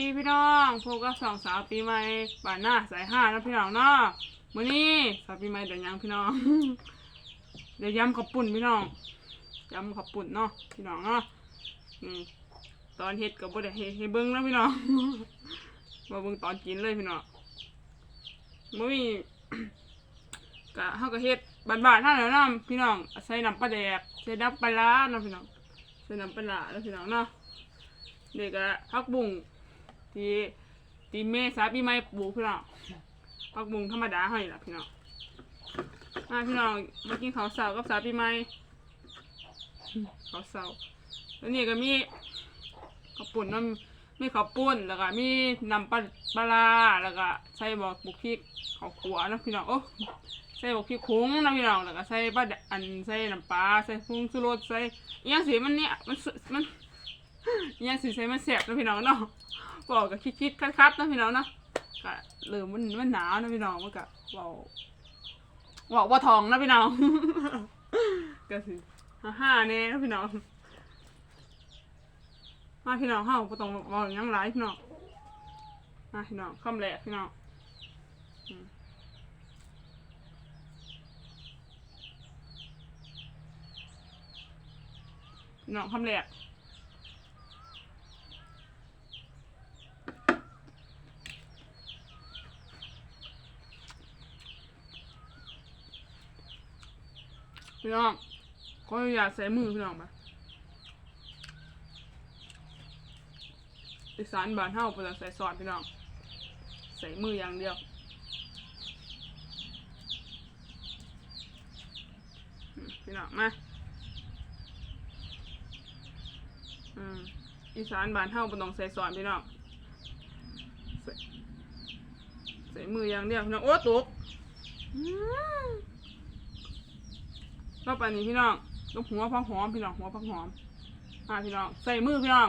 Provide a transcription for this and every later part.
ดีพี่น้องพวกกับสองสาวปีใหม่ป่านหน้าสายห้านะพี่น้องเนาะมื้อนี้สาวปีใหม่เดี๋ยวยังพี่น้อง เดี๋ยวย้ำข้าวปุ่นพี่น้องย้ำข้าวปุ่นเนาะพี่น้องเนาะอืมตอนเฮ็ดก็บ่ได้เฮ็ดให้เบิ่งนะพี่น้องมาเบิ่งตอนกินเลยพี่น้องมื้อนี้ก็เฮาก็เฮ็ดบ้านๆเฮาแหล้วนํพี่น้องใส่น้ำปลาแดกใส่น้ำปลาร้าเนาะพี่น้องใส่น้ำปลาร้าแล้วพี่น้องเนาะเด็กอะพักบุ้ง ที่ที่เมษาปีใหม่ปลูกพี่น้องพักบุ้งธรรมดาให้ล่ะพี่น้องมาพี่น้องมากินข้าวเสากับสาปีใหม่ข้าวเสาแล้วนี่ก็มีข้าวปุ่นน้ำมีข้าวปุ้นแล้วก็มีน้ำปลาปลาแล้วก็ใส่บอกบุกพริกข้าวขัวนะพี่น้องโอ้ใส่บอกพริกคุ้งนะพี่น้องแล้วก็ใส่ปลาอันใส่น้ำปลาใส่พุงสุรสใส่ยังสิมันเนี่ยมันมันยังสิใช้มันแสบนะพี่น้องเนาะ บอกกับคิดๆคัดๆนะพี่น้องเนาะก็เริ่มมันมันหนาวนะพี่น้องมันก็เว้าเว้าว่าทองนะพี่น้องก็สิห้าแน่นะพี่น้องมาพี่น้องเฮาบ่ต้องเว้าหยังหลายพี่น้องมาพี่น้องคำแรกพี่น้องพี่น้องคำแรก พี่น้องขออนุญาตใส่มือพี่น้องมาอีสานบานเฮาบ่ต้องใส่ซอสพี่น้อง ใส่มืออย่างเดียวพี่น้องมาอืมอีสานบานเฮาบ่ต้องใส่ซอสพี่น้องใส่ใส่มืออย่างเดียวพี่น้องโอ้ตก อืมก็ไปนี่พี่น้องลูกหัวพักหอมพี่น้องหัวพักหอมมาพี่น้องใส่มือพี่น้อง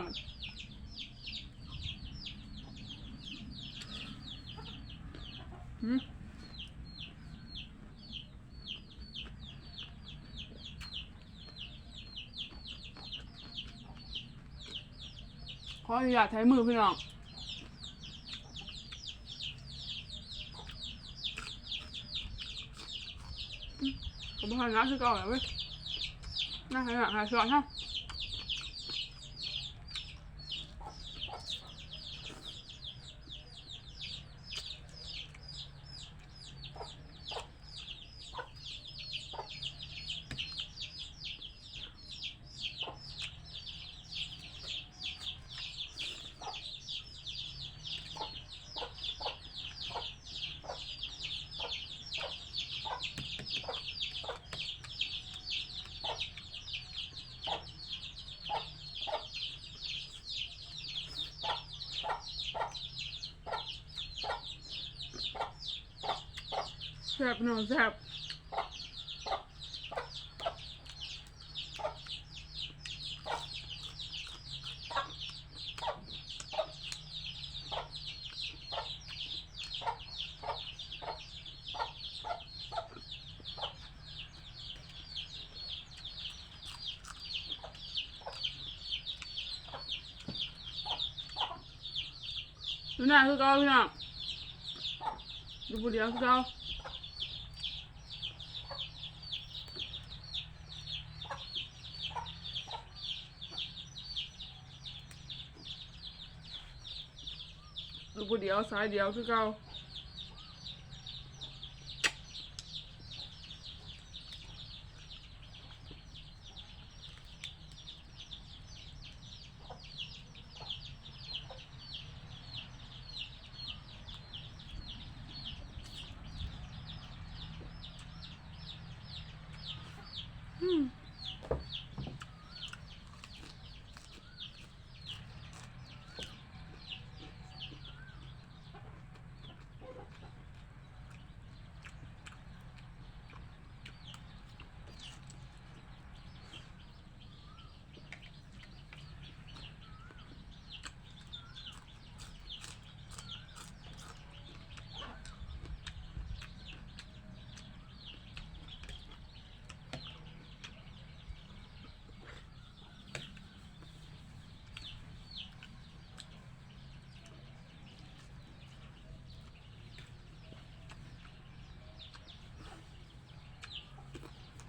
หืมขออนุญาตใช้มือพี่น้อง ผมไม่ทันนะคือเก่าเลยเว้ยน่าหาหาช้อนฮะแซ่บ พี่น้องแซ่บดูหน้าคือเก่าพี่น้องดูบุเดียวคือเก่า ผู้เดียวสายเดียวคือเก่าอืม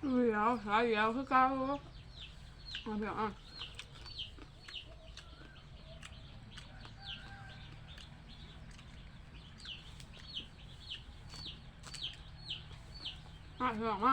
เดี๋ยวสายเดี๋ยวคือเก่าเอาเดี๋ยวอะอะเดี๋ยวมา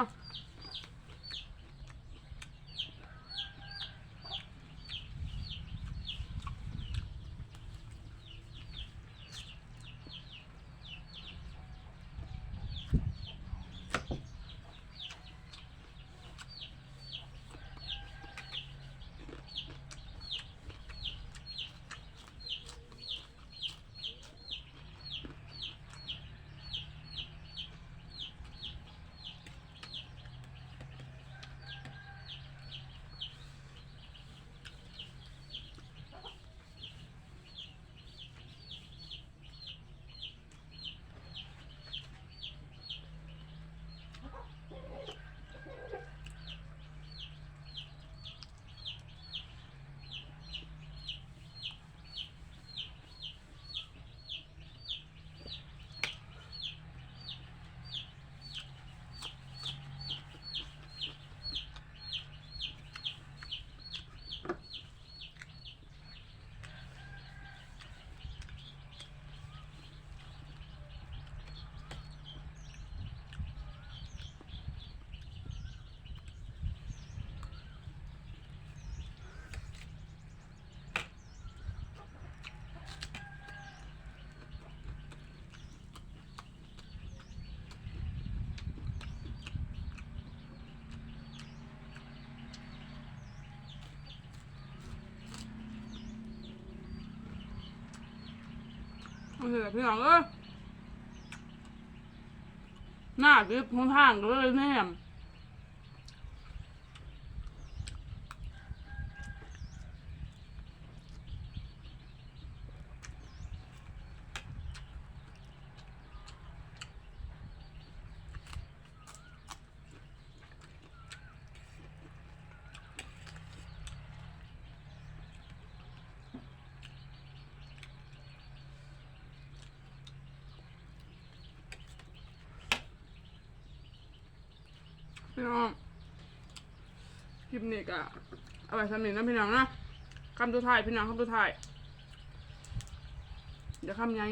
โอเคพี่น้องเอ้ยหน้าคือทางทางก็เลยแน่ พี่น้องคลิปนี้ก็เอาไว้สำเร็จนะพี่น้องนะคำตัวท้ายพี่น้องคำตัวท้ายเดี๋ยวคำยัง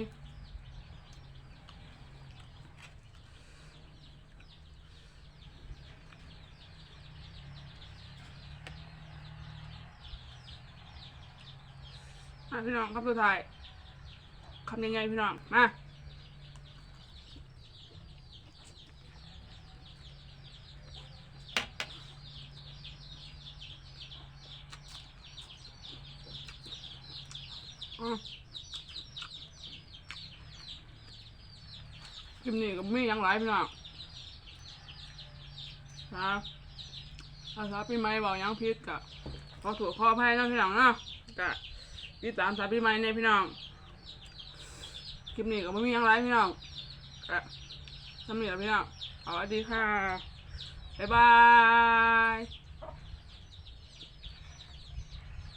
พี่น้องคำตัวท้ายคำยังไงพี่น้องมา คลิปนี้ก็มีอย่างไรพี่น้องครับภาษาปีใหม่บอกยังพิษกะขอถูกขออภัยนะพี่น้องเนาะกะติดตามสาปีใหม่ในพี่น้องคลิปนี้ก็ไม่มีย่างไรพี่น้องกะทำนี่แหละพี่น้องเอาสวัสดีค่ะบ๊ายบาย